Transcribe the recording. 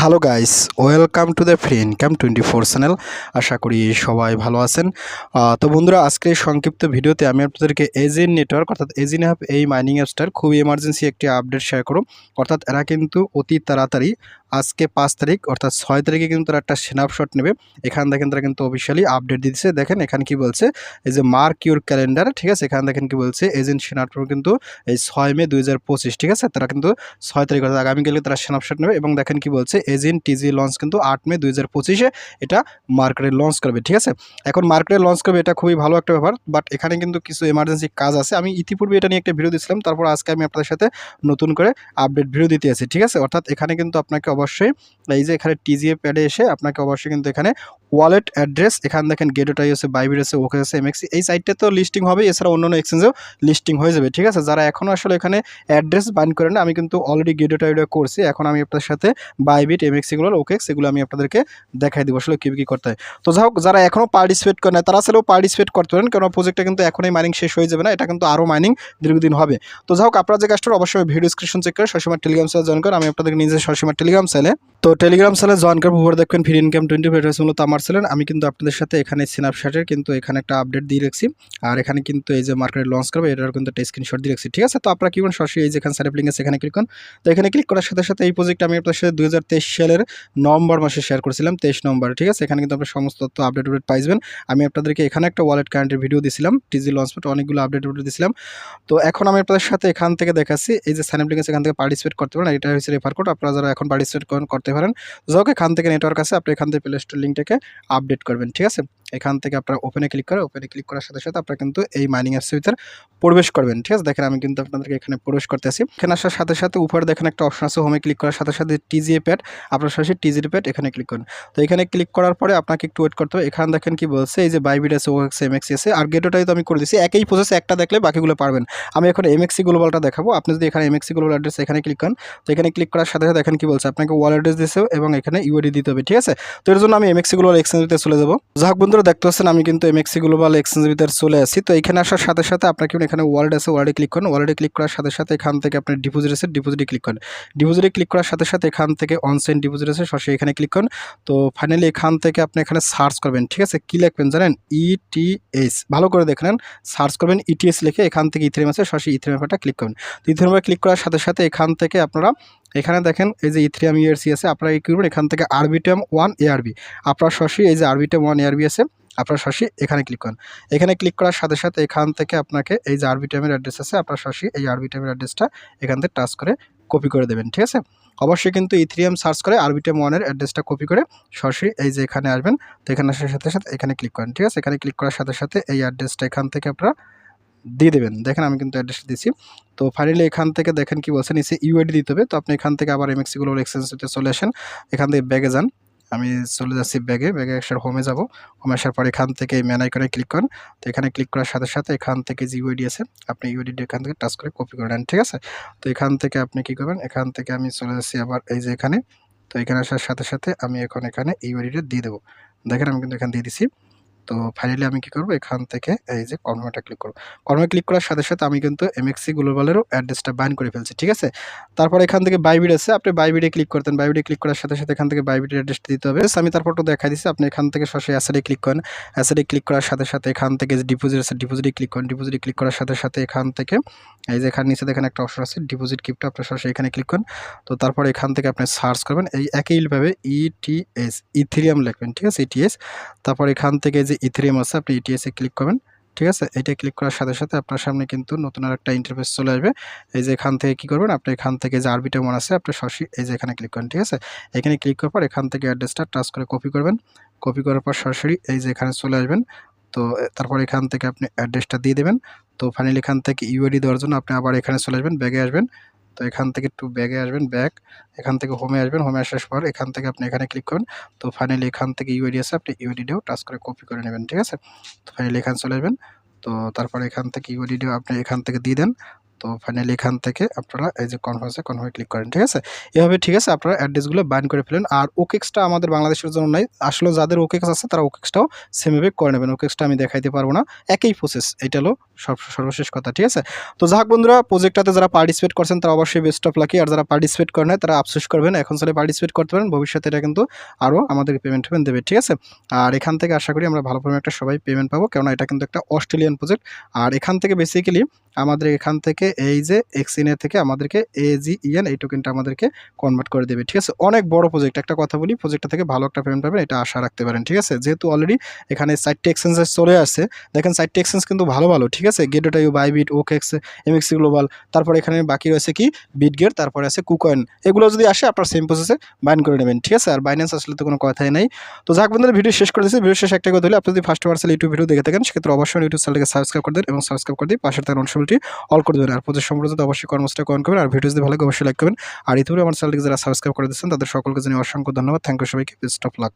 Hello guys, welcome to the free income twenty four channel. আশা করি সবাই ভালো আছেন। তো বন্ধুরা আজকে সংক্ষিপ্ত ভিডিওতে আমি আপনাদেরকে এজিন নেটওয়ার্ক, অর্থাৎ এজিন অ্যাপ এই মাইনিং অ্যাপসটার খুবই এমার্জেন্সি একটি আপডেট শেয়ার করো অর্থাৎ এরা কিন্তু অতি তাড়াতাড়ি আজকে পাঁচ তারিখ, অর্থাৎ ছয় তারিখে কিন্তু তারা একটা স্ন্যাপশট নেবে। এখান দেখেন তারা কিন্তু অফিসিয়ালি আপডেট দিচ্ছে দেখেন এখানে কি বলছে, এই যে মার্ক ইউর ক্যালেন্ডার ঠিক আছে? এখানে দেখেন কি বলছে এজেন্ট স্ন্যাপশট কিন্তু এই ছয় মে দুই হাজার পঁচিশ, ঠিক আছে? তারা কিন্তু ছয় তারিখ, অর্থাৎ আগামীকালে তারা স্ন্যাপশট নেবে এবং দেখেন কি বলছে এজেন্ট টিজি লঞ্চ কিন্তু আট মে দুই এটা মার্কেটে লঞ্চ করবে, ঠিক আছে? এখন মার্কেটে লঞ্চ করবে এটা খুবই ভালো একটা ব্যাপার বাট এখানে কিন্তু কিছু এমার্জেন্সি কাজ আছে। আমি ইতিপূর্বে এটা নিয়ে একটা ভিডিও দিয়েছিলাম, তারপর আজকে আমি আপনাদের সাথে নতুন করে আপডেট ভিডিও দিতে আছি, ঠিক আছে? অর্থাৎ এখানে কিন্তু আপনাকে অবশ্যই। এই যে এখানে টিজিএ প্যাডে এসে আপনাকে অবশ্যই কিন্তু এখানে ওয়ালেট অ্যাড্রেস এখানে দেখেন গেটোটাই আছে বাইবির আছে ওকে আছে এমএক্সি এই সাইটটা তো লিস্টিং হবে এছাড়া অন্যান্য এক্সচেঞ্জেও লিস্টিং হয়ে যাবে, ঠিক আছে? যারা এখনও আসলে এখানে অ্যাড্রেস বাইন করে না, আমি কিন্তু অলরেডি গেটোটাইডা করছি, এখন আমি আপনাদের সাথে বাইবিট এমএক্সিগুলো ওকে সেগুলো আমি আপনাদেরকে দেখাই দিব, আসলে কী কী করতে হয়। তো যাই হোক, যারা এখনও পার্টিসিপেট করে না, তারা আসলেও পার্টিসিপেট করতে পারেন কারণ প্রজেক্টটা কিন্তু এখনই মাইনিং শেষ হয়ে যাবে না, এটা কিন্তু আরও মাইনিং দীর্ঘদিন হবে। তো যাই হোক, আপনারা যে কাজটা অবশ্যই ভিডিও ডিসক্রিপশন চেক করে সবসময় টেলিগ্রাম চ্যানেল জয়েন করে আমি আপনাদের নিজে সবসময় টেলিগ্রাম চ্যানেলে। তো টেলিগ্রাম চ্যানেলে জয়েন করব দেখবেন ফ্রি ইনকাম টোয়েন্টি ফাইভ মূলত আমার চ্যানেল। আমি কিন্তু আপনাদের সাথে এখানে স্ন্যাপশটের কিন্তু এখানে একটা আপডেট দিয়ে রাখছি। আর এখানে কিন্তু এই যে মার্কেটে লঞ্চ করবে এটার কিন্তু একটা স্ক্রিনশট দিয়ে রাখছি, ঠিক আছে? তো আপনারা কি করুন সরাসরি এই যেখানে সাইড লিঙ্ক আছে, এখানে ক্লিক করুন। তো এখানে ক্লিক করার সাথে সাথে এই প্রজেক্ট আমি আপনাদের সাথে দুই হাজার তেইশ সালের নভেম্বর মাসে শেয়ার করেছিলাম, তেইশ নম্বর ঠিক আছে? এখানে কিন্তু আপনার সমস্ত তথ্য আপডেট আপডেট পাইবেন আমি আপনাদেরকে এখানে একটা ওয়ালেট কারেন্টের ভিডিও দিছিলাম টিজি লঞ্চমেন্ট অনেকগুলো আপডেট আপডেট দিছিলাম। তো এখন আমি আপনাদের সাথে এখান থেকে দেখাচ্ছি, এই যে সাইন লিঙ্ক আছে, এখান থেকে পার্টিসিপেট করতে পারেন। এটা হচ্ছে রেফার কোড আপনারা যারা এখন পার্টিসিপেট করতে পারেন। যাকে এখান থেকে নেটওয়ার্ক আছে, আপনি এখান থেকে প্লে স্টোর লিঙ্কটাকে আপডেট করবেন, ঠিক আছে? এখান থেকে আপনারা ওপেনে ক্লিক করে ওপেনে ক্লিক করার সাথে সাথে আপনারা কিন্তু এই মাইনিং অ্যাপসের ভিতরে প্রবেশ করবেন, ঠিক আছে? দেখেন আমি কিন্তু আপনাদেরকে এখানে প্রবেশ করতেছি। এখানে আসার সাথে সাথে উপরে দেখেন একটা অপশন আছে হোমে ক্লিক করার সাথে সাথে টিজিএ প্যাড আপনার সরাসরি টিজিএ প্যাড এখানে ক্লিক করুন। তো এখানে ক্লিক করার পরে আপনাকে একটু ওয়েট করতে হবে। এখানে দেখেন কি বলছে, এই যে বাইবিট আছে ওএক্স এমএক্সি আছে, আর গেটোটাই তো আমি করে দিচ্ছি একই প্রসেস একটা দেখলে বাকিগুলো পারবেন। আমি এখন এমএক্সি গ্লোবালটা দেখাবো। আপনি যদি এখানে এমএক্সি গ্লোবাল অ্যাড্রেস এখানে ক্লিক করেন, তো এখানে ক্লিক করার সাথে সাথে দেখেন কি বলছে, আপনাকে ওয়াল অ্যাড্রেস দিতে এবং এখানে ইউআইডি দিতে হবে, ঠিক আছে? তো এর জন্য আমি এমএক্সি গ্লোবাল এক্সচেঞ্জে চলে যাব। যাক বন্ধুরা দেখতে পাচ্ছেন, আমি কিন্তু এমএক্সি গ্লোবাল এক্সচেঞ্জের ভিতরে চলে আসি। তো এখানে আসার সাথে সাথে আপনাকে এখানে ওয়ালেট আছে ওয়ালেটে ক্লিক করুন। ওয়ার্ল্ডে ক্লিক করার সাথে সাথে এখান থেকে আপনার ডিপোজিট আছে ডিপোজিটে ক্লিক করেন। ডিপোজিটে ক্লিক করার সাথে সাথে এখান থেকে অনসাইন ডিপোজিট আছে সরাসরি এখানে ক্লিক করুন। তো ফাইনালি এখান থেকে আপনি এখানে সার্চ করবেন, ঠিক আছে? কী লিখবেন জানেন? ইটিএস ভালো করে দেখেন সার্চ করবেন ইটিএস লিখে এখান থেকে ইথেরিয়াম আছে সরাসরি ইথেরিয়াম ব্যাপারটা ক্লিক করবেন তো ইথেরিয়ামে ক্লিক করার সাথে সাথে এখান থেকে আপনারা এখানে দেখেন, এই যে ইথেরিয়াম ইআরসি আছে, আপনারা কি করবেন? এখান থেকে আরবিটাম ওয়ান এআরবি আপনার সরাসরি এই যে আরবিটাম ওয়ান এআরবি আছে, আপনার সরাসরি এখানে ক্লিক করেন। এখানে ক্লিক করার সাথে সাথে এখান থেকে আপনাকে এই যে আরবিটামের অ্যাড্রেস আছে, আপনার সরাসরি এই আরবিটামের অ্যাড্রেসটা এখান থেকে টাচ করে কপি করে দেবেন, ঠিক আছে? অবশ্যই কিন্তু ইথ্রিয়াম সার্চ করে আরবিটাম ওয়ানের অ্যাড্রেসটা কপি করে সরাসরি এই যে এখানে আসবেন, তো এখানে আসার সাথে সাথে এখানে ক্লিক করেন, ঠিক আছে? এখানে ক্লিক করার সাথে সাথে এই অ্যাড্রেসটা এখান থেকে আপনারা দিয়ে দেবেন। দেখেন আমি কিন্তু অ্যাড্রেসটা দিচ্ছি তো ফাইনালি এখান থেকে দেখেন কি বলছেন নিচে ইউআইডি দিতে হবে। তো আপনি এখান থেকে আবার এমএক্সিগুলো এক্সচেঞ্জতে চলে আসেন। এখান থেকে ব্যাগে যান। আমি চলে যাচ্ছি ব্যাগে ব্যাগে আসার হোমে যাব। হোমে আসার পর এখান থেকে মেন আইকনে ক্লিক করেন। তো এখানে ক্লিক করার সাথে সাথে এখান থেকে যে ইউআইডি আছে, আপনি ইউআইডি এখান থেকে টাচ করে কপি করে নেন। ঠিক আছে? তো এখান থেকে আপনি কি করবেন? এখান থেকে আমি চলে যাচ্ছি আবার এই যে এখানে। তো এখানে আসার সাথে সাথে আমি এখন এখানে ইউআইডিটা দিয়ে দেবো। দেখেন আমি কিন্তু এখানে দিয়ে দিছি। তো ফাইনালি আমি কি করব? এখান থেকে এই যে কর্মটা ক্লিক করব। কর্মে ক্লিক করার সাথে সাথে আমি কিন্তু এমএক্সি গ্লোবালেরও অ্যাড্রেসটা বাইন করে ফেলছি, ঠিক আছে? তারপর এখান থেকে বাইবিড আছে, আপনি বাইবিডে ক্লিক করতেন। বাইবিডে ক্লিক করার সাথে সাথে এখান থেকে বাইবিডের অ্যাড্রেসটা দিতে হবে। আমি তারপর তো দেখাই দিচ্ছি আপনি এখান থেকে সরাসরি অ্যাসেডে ক্লিক করেন। অ্যাসেডে ক্লিক করার সাথে সাথে এখান থেকে যে ডিপোজিট আছে ডিপোজিটে ক্লিক করেন। ডিপোজিটে ক্লিক করার সাথে সাথে এখান থেকে এই যে এখানে নিচে দেখেন একটা অপশন আছে ডিপোজিট কিপটা আপনার সরাসরি এখানে ক্লিক করেন। তো তারপর এখান থেকে আপনি সার্চ করবেন, এই একইভাবে ইটিএস ইথেরিয়াম লিখবেন, ঠিক আছে? ইটিএস তারপর এখান থেকে যে ইথেরিয়াম আছে আপনি ইটিএসে ক্লিক করবেন, ঠিক আছে? এটা ক্লিক করার সাথে সাথে আপনার সামনে কিন্তু নতুন আর একটা ইন্টারফেস চলে আসবে। এই যে এখান থেকে কি করবেন? আপনি এখান থেকে যে আরবিটা মনে আছে, আপনি সরাসরি এই যে এখানে ক্লিক করেন ঠিক আছে? এখানে ক্লিক করার পর এখান থেকে অ্যাড্রেসটা টাচ করে কপি করবেন। কপি করার পর সরাসরি এই যে এখানে চলে আসবেন। তো তারপর এখান থেকে আপনি অ্যাড্রেসটা দিয়ে দেবেন। তো ফাইনালি এখান থেকে ইউআইডি দেওয়ার জন্য আপনি আবার এখানে চলে আসবেন, ব্যাগে আসবেন। তো এখান থেকে একটু ব্যাগে আসবেন ব্যাগ এখান থেকে হোমে আসবেন হোমে আসার পর এখান থেকে আপনি এখানে ক্লিক করুন, তো ফাইনালি এখান থেকে ইউআইডি আছে, আপনি ইউআইডিটাও টাচ করে কপি করে নেবেন, ঠিক আছে? তো ফাইনালি এখানে চলে আসবেন, তো তারপরে এখান থেকে ইউআইডিটাও আপনি এখান থেকে দিয়ে দেন তো ফাইনালি এখান থেকে আপনারা এই যে কনফারেন্সে কনফার্মে ক্লিক করেন, ঠিক আছে? এভাবে ঠিক আছে, আপনারা অ্যাড্রেসগুলো বাইন করে ফেলেন। আর ওকেক্সটা আমাদের বাংলাদেশের জন্য নাই। আসলে যাদের ওকেক্স আছে, তারা ওকেক্সটাও সেমভাবে করে নেবেন। ওকেক্সটা আমি দেখাইতে পারব না। একই প্রসেস এটা হলো সর্ব- সর্বশেষ কথা, ঠিক আছে? তো যাক বন্ধুরা প্রজেক্টটাতে যারা পার্টিসিপেট করছেন, তারা অবশ্যই বেস্ট অফ লাকি আর যারা পার্টিসিপেট করেন তারা আফসোস করবেন। এখন চলে পার্টিসিপেট করতে পারেন। ভবিষ্যতে এটা কিন্তু আরও আমাদের পেমেন্ট পেমেন্ট দেবে, ঠিক আছে? আর এখান থেকে আশা করি আমরা ভালো একটা সবাই পেমেন্ট পাবো। কেননা এটা কিন্তু একটা অস্ট্রেলিয়ান প্রজেক্ট আর এখান থেকে বেসিক্যালি আমাদের এখান থেকে এই যে এক্সিনে থেকে আমাদেরকে এজিইএন এই টোকেনটা আমাদেরকে কনভার্ট করে দেবে, ঠিক আছে? অনেক বড় প্রজেক্ট একটা কথা বলি প্রজেক্টটা থেকে ভালো একটা পেমেন্ট পাবেন, এটা আশা রাখতে পারেন, ঠিক আছে? যেহেতু অলরেডি এখানে সাইটটি এক্সচেঞ্জেস চলে আসছে, দেখেন সাইটটি এক্সচেঞ্জ কিন্তু ভালো ভালো, ঠিক আছে? গেটোটা ইউ বাইবিট ওকেক্স এমএক্সি গ্লোবাল তারপর এখানে বাকি রয়েছে কি? বিটগেট তারপরে আছে কুকয়েন এগুলো যদি আসে আপনার সেম প্রসেসে বাইন করে নেবেন, ঠিক আছে? আর বাইন্যান্স আসলে তো কোনো কথাই নাই। তো যাক বন্ধুরা ভিডিও শেষ করে দিচ্ছি ভিডিও শেষ একটা কথা হলে আপনি যদি ফার্স্ট পার্সেল ইউটিউব ভিডিও দেখে থাকেন, সেক্ষেত্রে অবশ্যই ইউটিউব চ্যানেলকে সাবস্ক্রাইব করে দেন এবং সাবস্ক্রাইব করে দিয়ে পাশের থাকা অনুসরণটি অল করে দেবেন। আর প্রচুর সম্পর্কে অবশ্যই কর্মস্থায় কমেন্ট করবেন। আর ভিডিও যদি ভালো অবশ্যই লাইক করবেন। আর ইতিপূর্বে আমার চ্যানেলকে যারা সাবস্ক্রাইব করে দিচ্ছেন তাদের সকলকে জানিয়ে অসংখ্য ধন্যবাদ। থ্যাংক ইউ সবাইকে। Best of luck